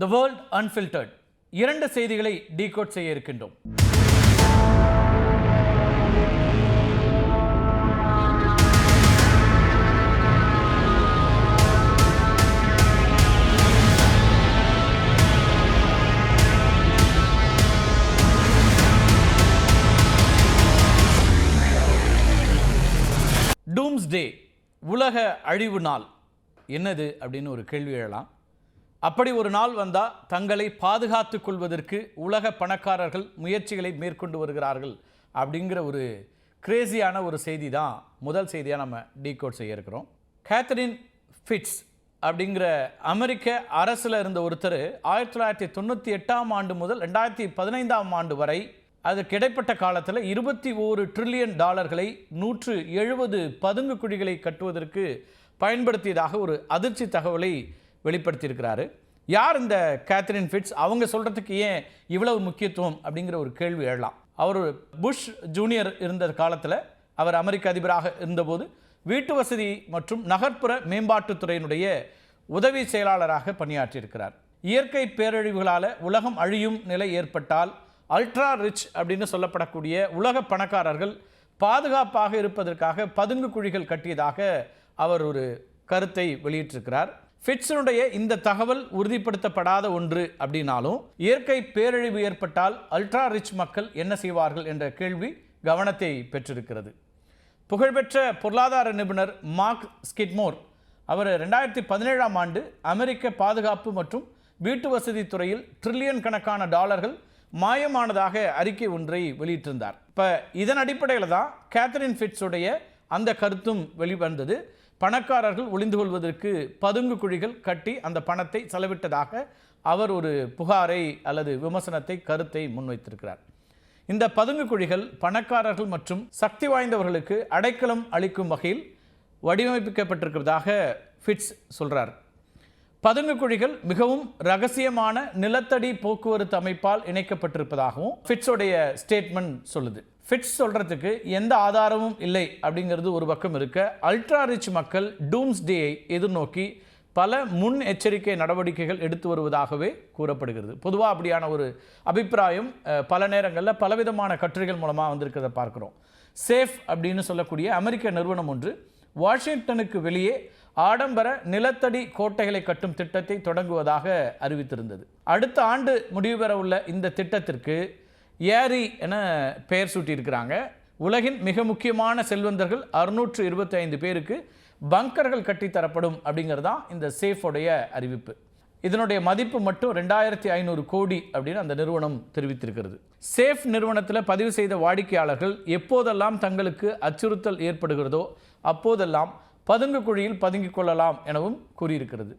The world unfiltered இரண்டு செய்திகளை decode செய்ய இருக்கின்றோம். டூம்ஸ்டே உலக அழிவு நாள். என்னது? அப்படின்னு ஒரு கேள்வி எழலாம். அப்படி ஒரு நாள் வந்தால் தங்களை பாதுகாத்துக் கொள்வதற்கு உலக பணக்காரர்கள் முயற்சிகளை மேற்கொண்டு வருகிறார்கள் அப்படிங்கிற ஒரு கிரேசியான ஒரு செய்தி தான் முதல் செய்தியாக நம்ம டீகோட் செய்ய இருக்கிறோம். கேத்தரின் ஃபிட்ஸ் அப்படிங்கிற அமெரிக்க அரசில் இருந்த ஒருத்தர் ஆயிரத்தி தொள்ளாயிரத்தி தொண்ணூற்றி எட்டாம் ஆண்டு முதல் ரெண்டாயிரத்தி பதினைந்தாம் ஆண்டு வரை அது இடைப்பட்ட காலத்தில் இருபத்தி ஓரு ட்ரில்லியன் டாலர்களை நூற்று எழுபது பதுங்கு குழிகளை கட்டுவதற்கு பயன்படுத்தியதாக ஒரு அதிர்ச்சி தகவலை வெளிப்படுத்தியிருக்கிறாரு. யார் இந்த கேத்ரின் ஃபிட்ஸ் அவங்க சொல்கிறதுக்கு ஏன் இவ்வளவு முக்கியத்துவம் அப்படிங்கிற ஒரு கேள்வி எழலாம். அவர் புஷ் ஜூனியர் இருந்த காலத்தில் அவர் அமெரிக்க அதிபராக இருந்தபோது வீட்டு வசதி மற்றும் நகர்ப்புற மேம்பாட்டுத்துறையினுடைய உதவி செயலாளராக பணியாற்றியிருக்கிறார். இயற்கை பேரழிவுகளால் உலகம் அழியும் நிலை ஏற்பட்டால் அல்ட்ரா ரிச் அப்படின்னு சொல்லப்படக்கூடிய உலக பணக்காரர்கள் பாதுகாப்பாக இருப்பதற்காக பதுங்கு குழிகள் கட்டியதாக அவர் ஒரு கருத்தை வெளியிட்டிருக்கிறார். ஃபிட்ஸனுடைய இந்த தகவல் உறுதிப்படுத்தப்படாத ஒன்று அப்படின்னாலும் இயற்கை பேரழிவு ஏற்பட்டால் அல்ட்ரா ரிச் மக்கள் என்ன செய்வார்கள் என்ற கேள்வி கவனத்தை பெற்றிருக்கிறது. புகழ்பெற்ற பொருளாதார நிபுணர் மார்க் ஸ்கிட்மோர் அவர் ரெண்டாயிரத்தி பதினேழாம் ஆண்டு அமெரிக்க பாதுகாப்பு மற்றும் வீட்டு வசதி துறையில் ட்ரில்லியன் கணக்கான டாலர்கள் மாயமானதாக அறிக்கை ஒன்றை வெளியிட்டிருந்தார். இப்போ இதன் அடிப்படையில் தான் கேத்தரின் ஃபிட்ஸுடைய அந்த கருத்தும் வெளிவந்தது. பணக்காரர்கள் ஒளிந்து கொள்வதற்கு பதுங்கு குழிகள் கட்டி அந்த பணத்தை செலவிட்டதாக அவர் ஒரு புகாரை அல்லது விமர்சனத்தை கருத்தை முன்வைத்திருக்கிறார். இந்த பதுங்கு குழிகள் பணக்காரர்கள் மற்றும் சக்தி வாய்ந்தவர்களுக்கு அடைக்கலம் அளிக்கும் வகையில் வடிவமைக்கப்பட்டிருக்கிறதாக ஃபிட்ஸ் சொல்கிறார் பதுங்கு குழிகள் மிகவும் ரகசியமான நிலத்தடி போக்குவரத்து அமைப்பால் இணைக்கப்பட்டிருப்பதாகவும் ஃபிட்ஸோடைய ஸ்டேட்மெண்ட் சொல்லுது. ஃபிட்ஸ் சொல்கிறதுக்கு எந்த ஆதாரமும் இல்லை அப்படிங்கிறது ஒரு பக்கம் இருக்க. அல்ட்ரா ரிச் மக்கள் டூம்ஸ் டேயை எதிர்நோக்கி பல முன் எச்சரிக்கை நடவடிக்கைகள் எடுத்து வருவதாகவே கூறப்படுகிறது. பொதுவாக அப்படியான ஒரு அபிப்பிராயம் பல நேரங்களில் பலவிதமான கட்டுரைகள் மூலமாக வந்திருக்கிறத பார்க்குறோம். சேஃப் அப்படின்னு சொல்லக்கூடிய அமெரிக்க நிறுவனம் ஒன்று வாஷிங்டனுக்கு வெளியே ஆடம்பர நிலத்தடி கோட்டைகளை கட்டும் திட்டத்தை தொடங்குவதாக அறிவித்திருந்தது. அடுத்த ஆண்டு முடிவு பெற உள்ள இந்த திட்டத்திற்கு ஏரி என பெயர் சூட்டியிருக்கிறாங்க. உலகின் மிக முக்கியமான செல்வந்தர்கள் அறுநூற்று இருபத்தி ஐந்து பேருக்கு பங்கர்கள் கட்டித்தரப்படும் அப்படிங்கிறது தான் இந்த சேஃபோடைய அறிவிப்பு. இதனுடைய மதிப்பு மட்டும் ரெண்டாயிரத்தி ஐநூறு கோடி அப்படின்னு அந்த நிறுவனம் தெரிவித்திருக்கிறது. சேஃப் நிறுவனத்தில் பதிவு செய்த வாடிக்கையாளர்கள் எப்போதெல்லாம் தங்களுக்கு அச்சுறுத்தல் ஏற்படுகிறதோ அப்போதெல்லாம் பதுங்கு குழியில் பதுங்கிக் கொள்ளலாம் எனவும் கூறியிருக்கிறது.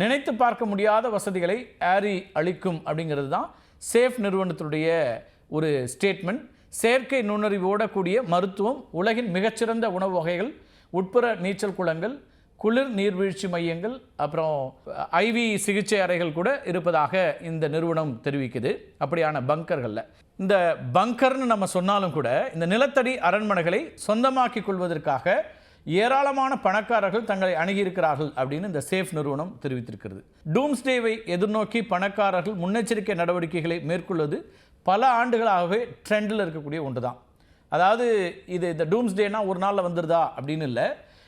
நினைத்து பார்க்க முடியாத வசதிகளை ஏரி அளிக்கும் அப்படிங்கிறது தான் சேஃப் நிறுவனத்தினுடைய ஒரு ஸ்டேட்மெண்ட் செயற்கை நுண்ணறிவோட கூடிய மருத்துவம் உலகின் மிகச்சிறந்த உணவு வகைகள் உட்புற நீச்சல் குளங்கள் குளிர் நீர்வீழ்ச்சி மையங்கள் அப்புறம் ஐவி சிகிச்சை அறைகள் கூட இருப்பதாக இந்த நிறுவனம் தெரிவிக்குது. அப்படியான பங்கர்களில். இந்த பங்கர்னு நம்ம சொன்னாலும் கூட இந்த நிலத்தடி அரண்மனைகளை சொந்தமாக்கிக் கொள்வதற்காக ஏராளமான பணக்காரர்கள் தங்களை அணுகியிருக்கிறார்கள் அப்படின்னு இந்த சேஃப் நிறுவனம் தெரிவித்திருக்கிறது. டூம்ஸ்டேவை எதிர்நோக்கி பணக்காரர்கள் முன்னெச்சரிக்கை நடவடிக்கைகளை மேற்கொள்வது பல ஆண்டுகளாகவே ட்ரெண்டில் இருக்கக்கூடிய ஒன்று தான் அதாவது இது இந்த டூம்ஸ்டேனா ஒரு நாளில் வந்துடுதா அப்படின்னு இல்லை.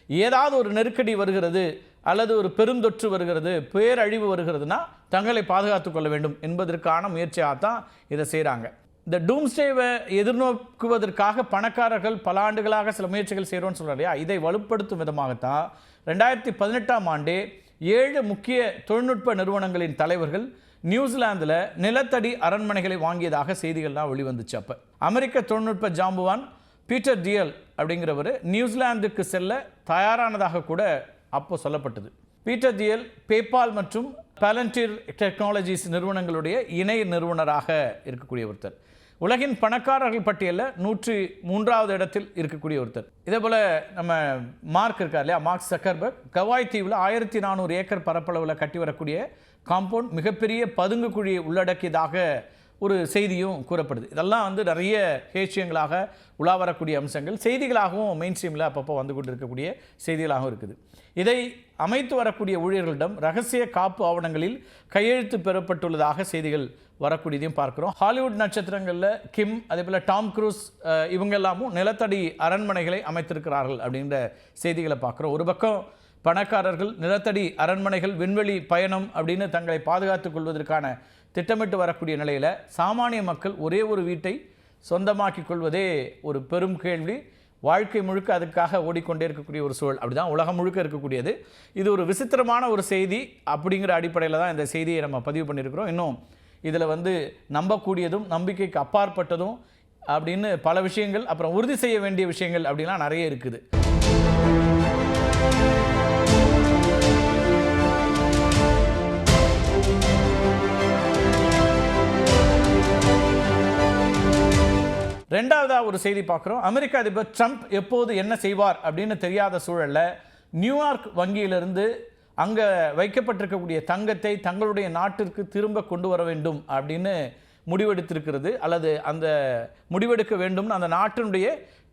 ஏதாவது ஒரு நெருக்கடி வருகிறது அல்லது ஒரு பெருந்தொற்று வருகிறது பேரழிவு வருகிறதுனா தங்களை பாதுகாத்து கொள்ள வேண்டும் என்பதற்கான முயற்சியாக தான் இதை செய்கிறாங்க இந்த டூம்ஸ்டேவை எதிர்நோக்குவதற்காக பணக்காரர்கள் பல ஆண்டுகளாக சில முயற்சிகள் செய்கிறோன்னு சொல்கிறார் இல்லையா? இதை வலுப்படுத்தும் விதமாகத்தான். ரெண்டாயிரத்தி பதினெட்டாம் ஆண்டே ஏழு முக்கிய தொழில்நுட்ப நிறுவனங்களின் தலைவர்கள் நியூசிலாந்தில் நிலத்தடி அரண்மனைகளை வாங்கியதாக செய்திகள்லாம் வெளிவந்துச்சு அப்போ. அமெரிக்க தொழில்நுட்ப ஜாம்புவான் பீட்டர் டியல் அப்படிங்கிறவர் நியூசிலாந்துக்கு செல்ல தயாரானதாக கூட அப்போ சொல்லப்பட்டது. பீட்டர் டியல் பேபால் மற்றும் பேலண்டீர் டெக்னாலஜிஸ் நிறுவனங்களுடைய இணை நிறுவனராக இருக்கக்கூடிய ஒருத்தர். உலகின் பணக்காரர்கள் பட்டியலில் நூற்றி மூன்றாவது இடத்தில் இருக்கக்கூடிய ஒருத்தர். இதே போல் நம்ம மார்க் இருக்கார் இல்லையா? Mark Zuckerberg. கவாய் தீவில் ஆயிரத்தி நானூறு ஏக்கர் பரப்பளவில் கட்டி வரக்கூடிய காம்பவுண்ட் மிகப்பெரிய பதுங்கு குழியை உள்ளடக்கியதாக ஒரு செய்தியும் கூறப்படுது. இதெல்லாம் வந்து நிறைய ஹேஷியங்களாக உலா வரக்கூடிய அம்சங்கள் செய்திகளாகவும் மெயின் ஸ்ட்ரீமில் அப்பப்போ வந்து கொண்டு இருக்கக்கூடிய செய்திகளாகவும் இருக்குது. இதை அமைத்து வரக்கூடிய ஊழியர்களிடம் ரகசிய காப்பு ஆவணங்களில் கையெழுத்து பெறப்பட்டுள்ளதாக செய்திகள் வரக்கூடியதையும் பார்க்குறோம். ஹாலிவுட் நட்சத்திரங்களில் கிம் அதே போல் டாம் க்ரூஸ் இவங்க எல்லாமும் நிலத்தடி அரண்மனைகளை அமைத்திருக்கிறார்கள் அப்படின்ற செய்திகளை பார்க்குறோம். ஒரு பக்கம் பணக்காரர்கள் நிலத்தடி அரண்மனைகள் விண்வெளி பயணம் அப்படின்னு தங்களை பாதுகாத்துக் கொள்வதற்கான திட்டமிட்டு வரக்கூடிய நிலையில் சாமானிய மக்கள் ஒரே ஒரு வீட்டை சொந்தமாக்கிக் கொள்வதே ஒரு பெரும் கேள்வி. வாழ்க்கை முழுக்க அதுக்காக ஓடிக்கொண்டே இருக்கக்கூடிய ஒரு சூழல். அப்படிதான் உலகம் முழுக்க இருக்கக்கூடியது. இது ஒரு விசித்திரமான ஒரு செய்தி அப்படிங்கிற அடிப்படையில் தான் இந்த செய்தியை நம்ம பதிவு பண்ணியிருக்கிறோம். இன்னும் இதில் வந்து நம்பக்கூடியதும் நம்பிக்கைக்கு அப்பாற்பட்டதும் அப்படின்னு பல விஷயங்கள் அப்புறம் உறுதி செய்ய வேண்டிய விஷயங்கள் அப்படின்லாம் நிறைய இருக்குது. ரெண்டாவதா ஒரு செய்தி பார்க்குறோம். அமெரிக்க அதிபர் ட்ரம்ப் எப்போது என்ன செய்வார் அப்படின்னு தெரியாத சூழல்ல நியூயார்க் வங்கியிலிருந்து அங்கே வைக்கப்பட்டிருக்கக்கூடிய தங்கத்தை தங்களுடைய நாட்டிற்கு திரும்ப கொண்டு வர வேண்டும் அப்படின்னு முடிவெடுத்திருக்கிறது. அல்லது அந்த முடிவெடுக்க வேண்டும்னு அந்த நாட்டினுடைய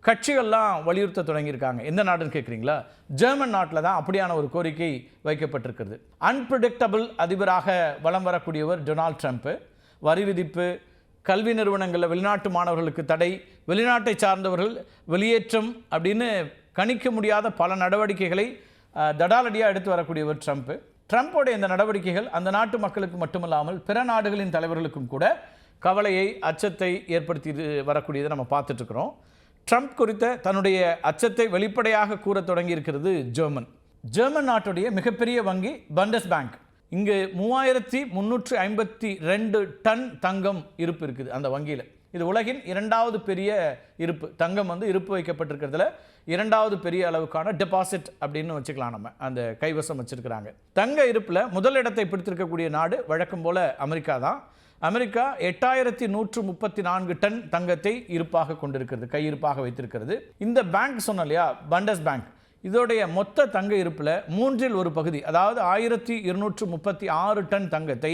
கட்சிகள்லாம் வலியுறுத்த தொடங்கியிருக்காங்க. எந்த நாடுன்னு கேட்குறீங்களா? ஜெர்மன் நாட்டில் தான் அப்படியான ஒரு கோரிக்கை வைக்கப்பட்டிருக்கிறது. அன்பிரடிக்டபிள் அதிபராக வலம் வரக்கூடியவர் டொனால்ட் ட்ரம்ப்பு வரி விதிப்பு கல்வி நிறுவனங்களில் வெளிநாட்டு மாணவர்களுக்கு தடை வெளிநாட்டை சார்ந்தவர்கள் வெளியேற்றம் அப்படின்னு கணிக்க முடியாத பல நடவடிக்கைகளை தடாலடியாக எடுத்து வரக்கூடியவர் ட்ரம்ப் ட்ரம்ப்போடைய இந்த நடவடிக்கைகள் அந்த நாட்டு மக்களுக்கு மட்டுமல்லாமல் பிற நாடுகளின் தலைவர்களுக்கும் கூட கவலையை அச்சத்தை ஏற்படுத்தி வரக்கூடியதை நம்ம பார்த்துட்ருக்குறோம் ட்ரம்ப் குறித்த தன்னுடைய அச்சத்தை வெளிப்படையாக கூற தொடங்கி இருக்கிறது ஜெர்மன் ஜெர்மன் நாட்டுடைய மிகப்பெரிய வங்கி பண்டஸ் பேங்க் இங்கு மூவாயிரத்தி முந்நூற்றி ஐம்பத்தி ரெண்டு டன் தங்கம் இருப்பு இருக்குது அந்த வங்கியில். இது உலகின் இரண்டாவது பெரிய இருப்பு. தங்கம் வந்து இருப்பு வைக்கப்பட்டிருக்கிறதுல இரண்டாவது பெரிய அளவுக்கான டெபாசிட் அப்படின்னு வச்சுக்கலாம் நம்ம. அந்த கைவசம் வச்சுருக்கிறாங்க. தங்க இருப்பில் முதல் இடத்தை பிடித்திருக்கக்கூடிய நாடு வழக்கம் போல் அமெரிக்கா தான். அமெரிக்கா எட்டாயிரத்தி நூற்று முப்பத்தி நான்கு டன் தங்கத்தை இருப்பாக கொண்டிருக்கிறது கையிருப்பாக வைத்திருக்கிறது. இந்த பேங்க் சொன்னோம் இல்லையா? பண்டஸ் பேங்க் இதோடைய மொத்த தங்க இருப்பில் மூன்றில் ஒரு பகுதி அதாவது ஆயிரத்தி இருநூற்று முப்பத்தி ஆறு டன் தங்கத்தை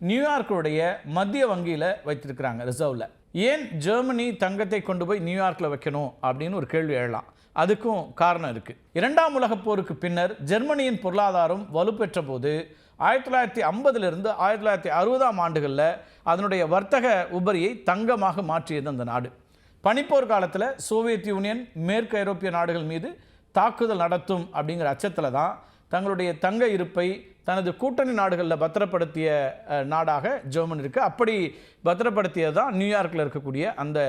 நியூயார்க்குடைய மத்திய வங்கியில் வைத்திருக்கிறாங்க ரிசர்வில் ஏன் ஜெர்மனி தங்கத்தை கொண்டு போய் நியூயார்க்கில் வைக்கணும் அப்படின்னு ஒரு கேள்வி எழலாம். அதுக்கும் காரணம் இருக்குது இரண்டாம் உலகப் போருக்கு பின்னர் ஜெர்மனியின் பொருளாதாரம் வலுப்பெற்ற போது ஆயிரத்தி தொள்ளாயிரத்தி ஐம்பதுலேருந்து ஆயிரத்தி தொள்ளாயிரத்தி அறுபதாம் ஆண்டுகளில் அதனுடைய வர்த்தக உபரியை தங்கமாக மாற்றியது அந்த நாடு. பனிப்போர் காலத்தில் சோவியத் யூனியன் மேற்கு ஐரோப்பிய நாடுகள் மீது தாக்குதல் நடத்தும் அப்படிங்கிற அச்சத்தில் தான் தங்களுடைய தங்க இருப்பை தனது கூட்டணி நாடுகளில் பத்திரப்படுத்திய நாடாக ஜெர்மன் இருக்குது அப்படி பத்திரப்படுத்தியது தான் நியூயார்க்கில் இருக்கக்கூடிய அந்த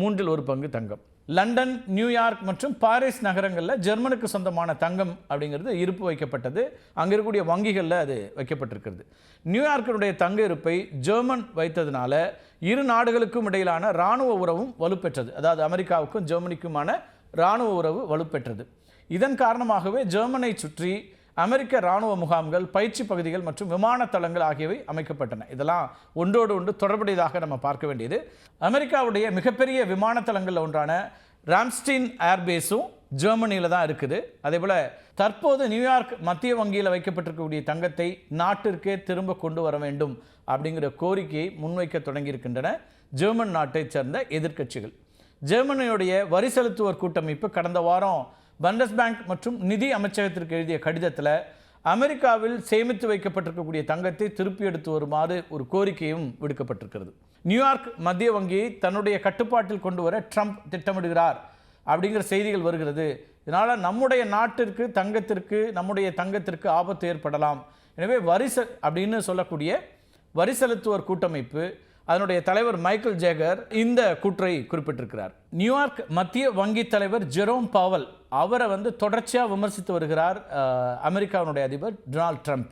மூன்றில் ஒரு பங்கு தங்கம். லண்டன் நியூயார்க் மற்றும் பாரிஸ் நகரங்களில் ஜெர்மனுக்கு சொந்தமான தங்கம் அப்படிங்கிறது இருப்பு வைக்கப்பட்டது. அங்கே இருக்கக்கூடிய வங்கிகளில் அது வைக்கப்பட்டிருக்கிறது. நியூயார்க்கினுடைய தங்க இருப்பை ஜெர்மன் வைத்ததுனால இரு நாடுகளுக்கும் இடையிலான இராணுவ உறவும் வலுப்பெற்றது. அதாவது அமெரிக்காவுக்கும் ஜெர்மனிக்குமான இராணுவ உறவு வலுப்பெற்றது. இதன் காரணமாகவே ஜெர்மனை சுற்றி அமெரிக்க இராணுவ முகாம்கள் பயிற்சி பகுதிகள் மற்றும் விமான தளங்கள் ஆகியவை அமைக்கப்பட்டன. இதெல்லாம் ஒன்றோடு ஒன்று தொடர்புடையதாக நம்ம பார்க்க வேண்டியது. அமெரிக்காவுடைய மிகப்பெரிய விமான தளங்களில் ஒன்றான ராம்ஸ்டீன் ஏர்பேஸும் ஜெர்மனியில் தான் இருக்குது. அதே போல் தற்போது நியூயார்க் மத்திய வங்கியில் வைக்கப்பட்டிருக்கக்கூடிய தங்கத்தை நாட்டிற்கே திரும்ப கொண்டு வர வேண்டும் அப்படிங்கிற கோரிக்கையை முன்வைக்க தொடங்கியிருக்கின்றன ஜெர்மன் நாட்டைச் சேர்ந்த எதிர்க்கட்சிகள். ஜெர்மனியுடைய வரி செலுத்துவோர் கூட்டமைப்பு கடந்த வாரம் பண்டஸ் பேங்க் மற்றும் நிதி அமைச்சகத்திற்கு எழுதிய கடிதத்தில் அமெரிக்காவில் சேமித்து வைக்கப்பட்டிருக்கக்கூடிய தங்கத்தை திருப்பி எடுத்து வருமாறு ஒரு கோரிக்கையும் விடுக்கப்பட்டிருக்கிறது. நியூயார்க் மத்திய வங்கியை தன்னுடைய கட்டுப்பாட்டில் கொண்டு வர ட்ரம்ப் திட்டமிடுகிறார் அப்படிங்கிற செய்திகள் வருகிறது. இதனால் நம்முடைய நாட்டிற்கு தங்கத்திற்கு நம்முடைய தங்கத்திற்கு ஆபத்து ஏற்படலாம். எனவே வரி அப்படின்னு சொல்லக்கூடிய வரி செலுத்துவோர் கூட்டமைப்பு அதனுடைய தலைவர் மைக்கேல் ஜேகர் இந்த கூற்றை குறிப்பிட்டிருக்கிறார். நியூயார்க் மத்திய வங்கி தலைவர் ஜெரோம் பாவல் அவரை வந்து தொடர்ச்சியாக விமர்சித்து வருகிறார் அமெரிக்காவினுடைய அதிபர் டொனால்ட் ட்ரம்ப்.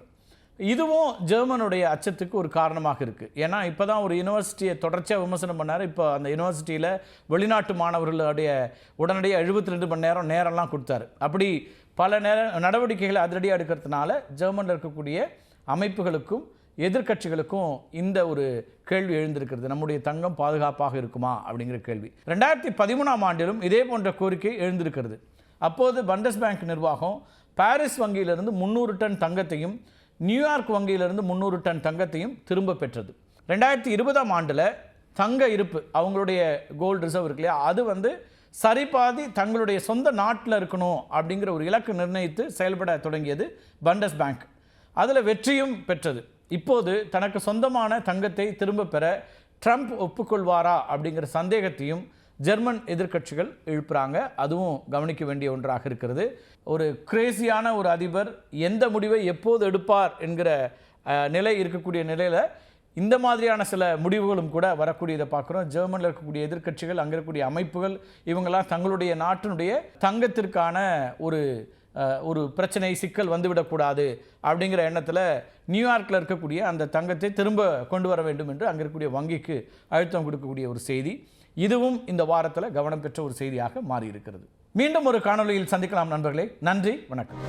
இதுவும் ஜெர்மனுடைய அச்சத்துக்கு ஒரு காரணமாக இருக்குது ஏன்னா இப்போ தான் ஒரு யூனிவர்சிட்டியை தொடர்ச்சியாக விமர்சனம் பண்ணார். இப்போ அந்த யூனிவர்சிட்டியில் வெளிநாட்டு மாணவர்களுடைய உடனடியாக எழுபத்தி ரெண்டு மணி நேரம் நேரம்லாம் கொடுத்தாரு. அப்படி பல நேர நடவடிக்கைகளை அதிரடியாக எடுக்கிறதுனால ஜெர்மனில் இருக்கக்கூடிய அமைப்புகளுக்கும் எதிர்க்கட்சிகளுக்கும் இந்த ஒரு கேள்வி எழுந்திருக்கிறது. நம்முடைய தங்கம் பாதுகாப்பாக இருக்குமா? அப்படிங்கிற கேள்வி. ரெண்டாயிரத்தி பதிமூணாம் ஆண்டிலும் இதே போன்ற கோரிக்கை எழுந்திருக்கிறது. அப்போது பண்டஸ் பேங்க் நிர்வாகம் பாரிஸ் வங்கியிலிருந்து முந்நூறு டன் தங்கத்தையும் நியூயார்க் வங்கியிலிருந்து முந்நூறு டன் தங்கத்தையும் திரும்ப பெற்றது. ரெண்டாயிரத்தி இருபதாம் ஆண்டில் தங்க இருப்பு அவங்களுடைய கோல்டு ரிசர்வ் இருக்கு இல்லையா? அது வந்து சரிபாதி தங்களுடைய சொந்த நாட்டில் இருக்கணும் அப்படிங்கிற ஒரு இலக்கு நிர்ணயித்து செயல்பட தொடங்கியது பண்டஸ் பேங்க் அதில் வெற்றியும் பெற்றது. இப்போது தனக்கு சொந்தமான தங்கத்தை திரும்ப பெற ட்ரம்ப் ஒப்புக்கொள்வாரா அப்படிங்கிற சந்தேகத்தையும் ஜெர்மன் எதிர்க்கட்சிகள் எழுப்புறாங்க. அதுவும் கவனிக்க வேண்டிய ஒன்றாக இருக்கிறது. ஒரு கிரேசியான ஒரு அதிபர் எந்த முடிவை எப்போது எடுப்பார் என்கிற நிலை இருக்கக்கூடிய நிலையில் இந்த மாதிரியான சில முடிவுகளும் கூட வரக்கூடியதை பார்க்குறோம். ஜெர்மனில் இருக்கக்கூடிய எதிர்க்கட்சிகள் அங்கே இருக்கக்கூடிய அமைப்புகள் இவங்கெல்லாம் தங்களுடைய நாட்டினுடைய தங்கத்திற்கான ஒரு ஒரு பிரச்சனை சிக்கல் வந்துவிடக்கூடாது அப்படிங்கிற எண்ணத்தில் நியூயார்க்கில் இருக்கக்கூடிய அந்த தங்கத்தை திரும்ப கொண்டு வர வேண்டும் என்று அங்கே இருக்கக்கூடிய வங்கிக்கு அழுத்தம் கொடுக்கக்கூடிய ஒரு செய்தி. இதுவும் இந்த வாரத்தில் கவனம் பெற்ற ஒரு செய்தியாக மாறி இருக்கிறது மீண்டும் ஒரு காணொளியில் சந்திக்கலாம் நண்பர்களே. நன்றி வணக்கம்.